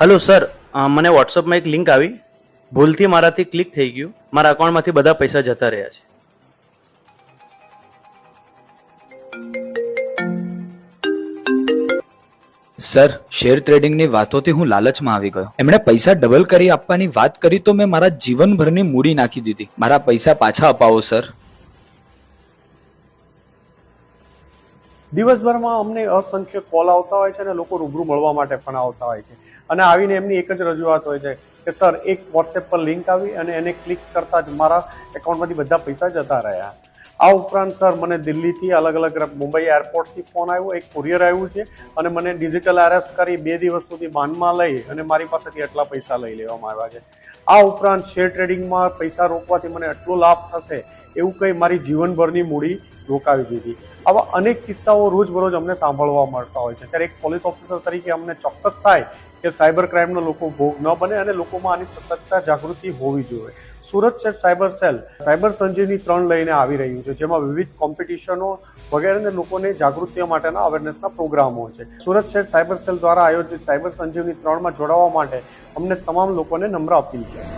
Hello sir મને વોટ્સઅપમાં એક લિંક આવી. ભૂલથી મારાથી ક્લિક થઈ ગયું. મારા અકાઉન્ટમાંથી બધા પૈસા જતા રહ્યા છે. સર શેર ટ્રેડિંગની વાતોથી હું લાલચમાં આવી ગયો. એમણે પૈસા ડબલ કરી આપવાની વાત કરી તો મેં મારા જીવનભરની મૂડી નાખી દીધી. મારા પૈસા પાછા અપાવો સર દિવસભરમાં અમને અસંખ્ય કોલ આવતા હોય છે અને લોકો રૂબરૂ મળવા માટે પણ આવતા હોય છે. અને આવીને એમની એક જ રજૂઆત હોય છે કે, સર, એક વોટ્સએપ પર લિંક આવી અને એને ક્લિક કરતા જ મારા એકાઉન્ટમાંથી બધા પૈસા જતા રહ્યા. આ ઉપરાંત, સર, મને દિલ્હીથી અલગ અલગ મુંબઈ એરપોર્ટથી ફોન આવ્યો, એક કુરિયર આવ્યું છે અને મને ડિજિટલ એરેસ્ટ કરી બે દિવસ સુધી બાનમાં લઈ અને મારી પાસેથી એટલા પૈસા લઈ લેવામાં આવ્યા છે. આ ઉપરાંત, શેર ટ્રેડિંગમાં પૈસા રોકવાથી મને એટલો લાભ થશે, એવું કંઈ મારી જીવનભરની મૂડી રોકાવી દીધી. આવા અનેક કિસ્સાઓ રોજબરોજ અમને સાંભળવા મળતા હોય છે. ત્યારે એક પોલીસ ઓફિસર તરીકે અમને ચોક્કસ થાય કે સાયબર ક્રાઇમનો લોકો ભોગ ન બને અને લોકોમાં આની સતર્કતા જાગૃતિ હોવી જોઈએ. સુરત શહેર સાયબર સેલ. સાયબર સંજીવની ત્રણ લઈને આવી રહ્યું છે, જેમાં વિવિધ કોમ્પિટિશનો વગેરેને લોકોને જાગૃતિ માટેના અવેરનેસના પ્રોગ્રામો છે. સુરત શહેર સાયબર સેલ દ્વારા આયોજિત સાયબર સંજીવની ત્રણમાં જોડાવા માટે અમને તમામ લોકોને નમ્ર અપીલ છે.